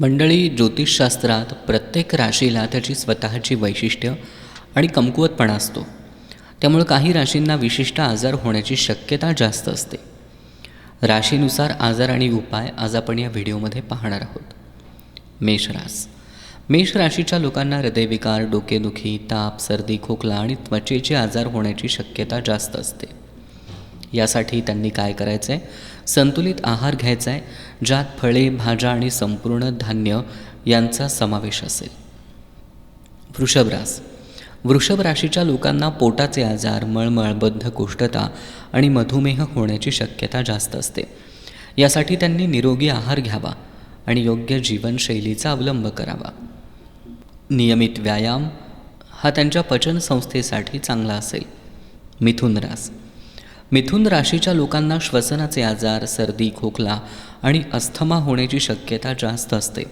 मंडळी ज्योतिषशास्त्रात प्रत्येक राशीला त्याची स्वतःची वैशिष्ट्य आणि कमकुवतपणा असतो. त्यामुळे काही राशींना विशिष्ट आजार होण्याची शक्यता जास्त असते. राशीनुसार आजार आणि उपाय आज आपण या व्हिडिओमध्ये पाहणार आहोत. मेषरास मेष राशीच्या लोकांना हृदयविकार डोकेदुखी ताप सर्दी खोकला आणि त्वचेचे आजार होण्याची शक्यता जास्त असते. यासाठी त्यांनी काय करायचं आहे संतुलित आहार घ्यायचा आहे ज्यात फळे भाज्या आणि संपूर्ण धान्य यांचा समावेश असेल. वृषभरास वृषभ राशीच्या लोकांना पोटाचे आजार मळमळ बद्धकोष्ठता आणि मधुमेह होण्याची शक्यता जास्त असते. यासाठी त्यांनी निरोगी आहार घ्यावा आणि योग्य जीवनशैलीचा अवलंब करावा. नियमित व्यायाम हा त्यांच्या पचनसंस्थेसाठी चांगला असेल. मिथुन रास. मिथुन राशीच्या लोकांना श्वसनाचे आजार सर्दी खोकला आणि अस्थमा होण्याची शक्यता जास्त असते.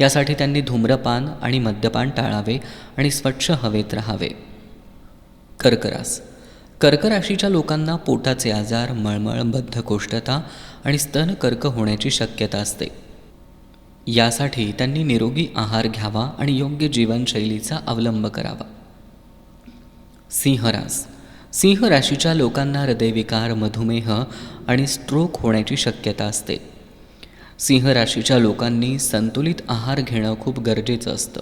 यासाठी त्यांनी धूम्रपान आणि मद्यपान टाळावे आणि स्वच्छ हवेत राहावे. कर्करास. कर्क राशीच्या लोकांना पोटाचे आजार मळमळ बद्धकोष्ठता आणि स्तनकर्क होण्याची शक्यता असते. यासाठी त्यांनी निरोगी आहार घ्यावा आणि योग्य जीवनशैलीचा अवलंब करावा. सिंहरास. सिंह राशीच्या लोकांना हृदयविकार मधुमेह आणि स्ट्रोक होण्याची शक्यता असते. सिंह राशीच्या लोकांनी संतुलित आहार घेणं खूप गरजेचं असतं.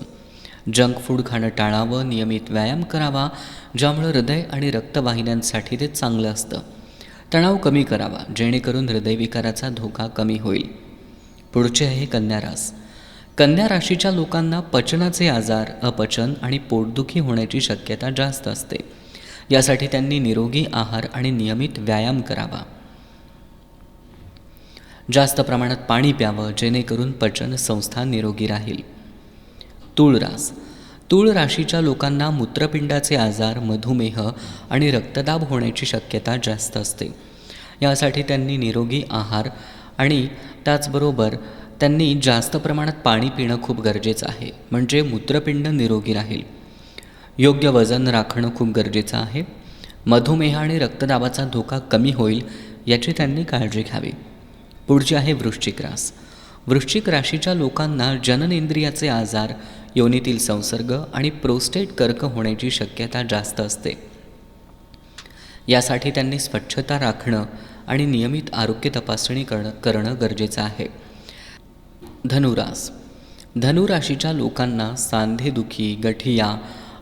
जंक फूड खाणं टाळावं नियमित व्यायाम करावा ज्यामुळं हृदय आणि रक्तवाहिन्यांसाठी ते चांगलं असतं. तणाव कमी करावा जेणेकरून हृदयविकाराचा धोका कमी होईल. पुढचे आहे कन्या रास कन्या राशीच्या लोकांना पचनाचे आजार अपचन आणि पोटदुखी होण्याची शक्यता जास्त असते. यासाठी त्यांनी निरोगी आहार आणि नियमित व्यायाम करावा. जास्त प्रमाणात पाणी प्यावं जेणेकरून पचन संस्था निरोगी राहील. तुळरास. तूळ राशीच्या लोकांना मूत्रपिंडाचे आजार मधुमेह आणि रक्तदाब होण्याची शक्यता जास्त असते. यासाठी त्यांनी निरोगी आहार आणि त्याचबरोबर त्यांनी जास्त प्रमाणात पाणी पिणं खूप गरजेचं आहे. म्हणजे मूत्रपिंड निरोगी राहील. योग्य वजन राखणं खूप गरजेचं आहे. मधुमेह आणि रक्तदाबाचा धोका कमी होईल याची त्यांनी काळजी घ्यावी. पुढची आहे वृश्चिक रास. वृश्चिक राशीच्या लोकांना जननेंद्रियाचे आजार योनीतील संसर्ग आणि प्रोस्टेट कर्क होण्याची शक्यता जास्त असते. यासाठी त्यांनी स्वच्छता राखणं आणि नियमित आरोग्य तपासणी करणं करणं गरजेचं आहे. धनुरास. धनुराशीच्या लोकांना सांधेदुखी गठिया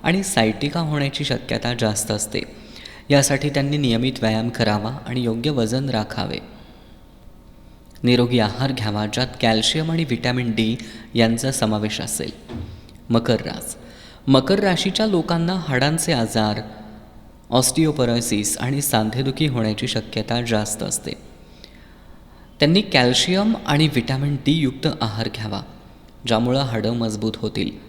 आणि सायटिका होण्याची शक्यता जास्त असते. यासाठी त्यांनी नियमित व्यायाम करावा आणि योग्य वजन राखावे. निरोगी आहार घ्यावा ज्यात कॅल्शियम आणि व्हिटॅमिन डी यांचा समावेश असेल. मकर रास. मकर राशीच्या लोकांना हाडांचे आजार ऑस्टिओपरायसिस आणि सांधेदुखी होण्याची शक्यता जास्त असते. त्यांनी कॅल्शियम आणि व्हिटॅमिन डी युक्त आहार घ्यावा ज्यामुळं हाडं मजबूत होतील.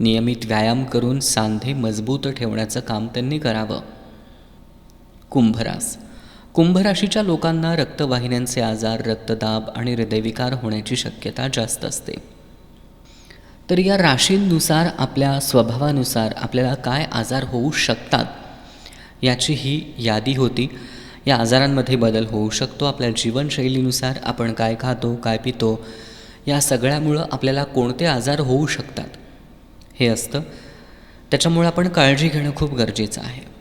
नियमित व्यायाम करून सांधे मजबूत ठेवण्याचं काम त्यांनी करावं. कुंभरास. कुंभराशीच्या लोकांना रक्तवाहिन्यांचे आजार रक्तदाब आणि हृदयविकार होण्याची शक्यता जास्त असते. तर या राशींनुसार आपल्या स्वभावानुसार आपल्याला काय आजार होऊ शकतात याची ही यादी होती. या आजारांमध्ये बदल होऊ शकतो. आपल्या जीवनशैलीनुसार आपण काय खातो काय पितो या सगळ्यामुळं आपल्याला कोणते आजार होऊ शकतात? हे असतं. त्याच्यामुळं आपण काळजी घेणं खूप गरजेचं आहे.